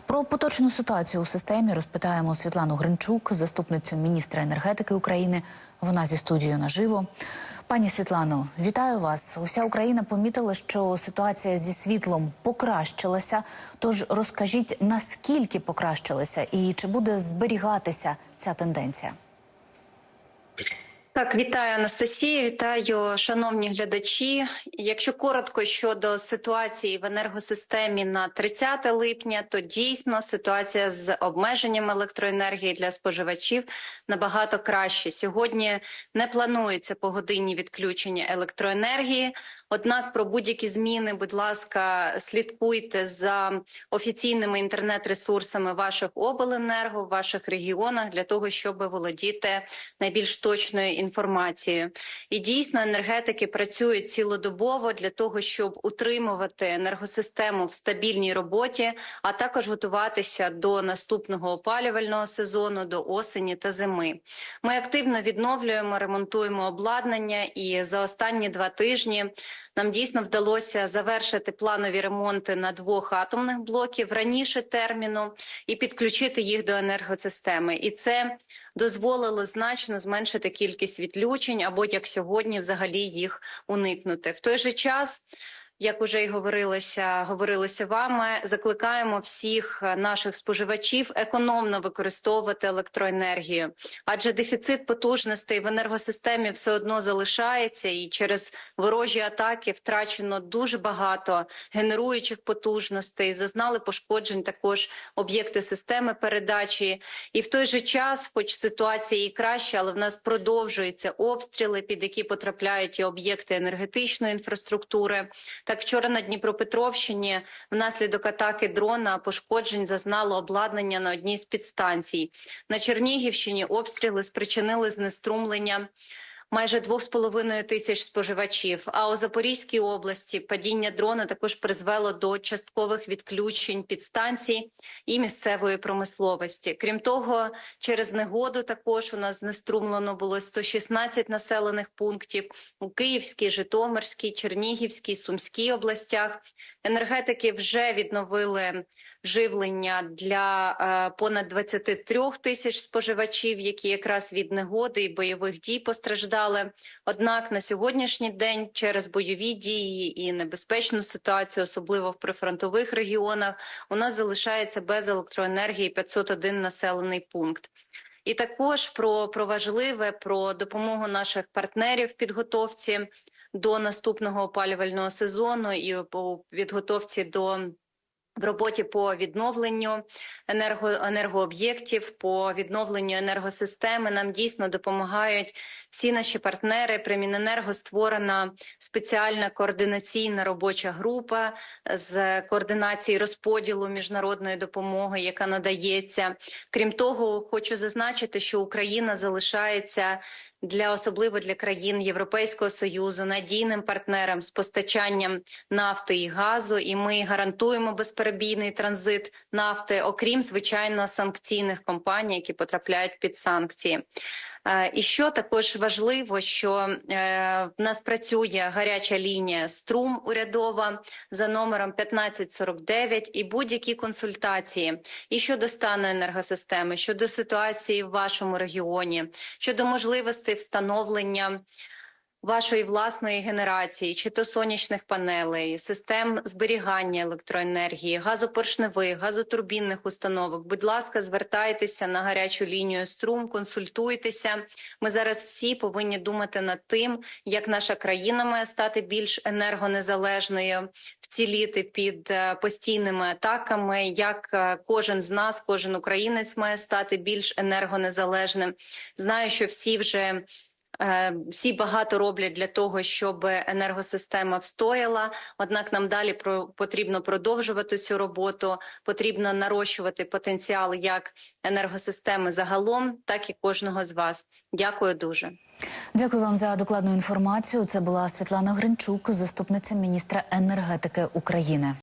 Про поточну ситуацію у системі розпитаємо Світлану Гринчук, заступницю міністра енергетики України. Вона зі студією наживо. Пані Світлано, вітаю вас. Уся Україна помітила, що ситуація зі світлом покращилася. Тож розкажіть, наскільки покращилася і чи буде зберігатися ця тенденція? Так, вітаю Анастасія, вітаю, шановні глядачі. Якщо коротко щодо ситуації в енергосистемі на 30 липня, то дійсно ситуація з обмеженням електроенергії для споживачів набагато краще. Сьогодні не планується погодинні відключення електроенергії. Однак про будь-які зміни, будь ласка, слідкуйте за офіційними інтернет-ресурсами ваших обленерго ваших регіонах для того, щоб володіти найбільш точною інформацією. І дійсно енергетики працюють цілодобово для того, щоб утримувати енергосистему в стабільній роботі, а також готуватися до наступного опалювального сезону, до осені та зими. Ми активно відновлюємо, ремонтуємо обладнання, і за останні два тижні нам дійсно вдалося завершити планові ремонти на двох атомних блоків раніше терміну і підключити їх до енергосистеми. І це дозволило значно зменшити кількість відключень або як сьогодні, взагалі їх уникнути. В той же час. Як уже й говорилося, говорилося вами, закликаємо всіх наших споживачів економно використовувати електроенергію, адже дефіцит потужностей в енергосистемі все одно залишається, і через ворожі атаки втрачено дуже багато генеруючих потужностей. Зазнали пошкоджень також об'єкти системи передачі. І в той же час, хоч ситуація і краща, але в нас продовжуються обстріли, під які потрапляють і об'єкти енергетичної інфраструктури. Так, вчора на Дніпропетровщині внаслідок атаки дрона пошкоджень зазнало обладнання на одній з підстанцій. На Чернігівщині обстріли спричинили знеструмлення. Майже 2,5 тисяч споживачів. А у Запорізькій області падіння дрона також призвело до часткових відключень підстанцій і місцевої промисловості. Крім того, через негоду також у нас знеструмлено було 116 населених пунктів у Київській, Житомирській, Чернігівській, Сумській областях. Енергетики вже відновили живлення для е, понад 23 тисяч споживачів, які якраз від негоди і бойових дій постраждали. Однак на сьогоднішній день через бойові дії і небезпечну ситуацію, особливо в прифронтових регіонах, у нас залишається без електроенергії 501 населений пункт. І також про, про важливе про допомогу наших партнерів в підготовці до наступного опалювального сезону і по підготовці до в роботі по відновленню енерго, енергооб'єктів, по відновленню енергосистеми нам дійсно допомагають всі наші партнери. При Міненерго створена спеціальна координаційна робоча група з координації розподілу міжнародної допомоги, яка надається. Крім того, хочу зазначити, що Україна залишається для особливо для країн Європейського союзу надійним партнером з постачанням нафти і газу, і ми гарантуємо безперебійний транзит нафти, окрім звичайно санкційних компаній, які потрапляють під санкції. І що також важливо, що е, в нас працює гаряча лінія струм урядова за номером 1549 і будь-які консультації і щодо стану енергосистеми, щодо ситуації в вашому регіоні, щодо можливостей встановлення вашої власної генерації, чи то сонячних панелей, систем зберігання електроенергії, газопоршневих, газотурбінних установок. Будь ласка, звертайтеся на гарячу лінію струм, консультуйтеся. Ми зараз всі повинні думати над тим, як наша країна має стати більш енергонезалежною, вціліти під е, постійними атаками. Як е, кожен з нас, кожен українець має стати більш енергонезалежним. Знаю, що всі вже. Е, всі багато роблять для того, щоб енергосистема встояла. Однак нам далі потрібно продовжувати цю роботу. Потрібно нарощувати потенціал як енергосистеми загалом, так і кожного з вас. Дякую дуже. Дякую вам за докладну інформацію. Це була Світлана Гринчук, заступниця міністра енергетики України.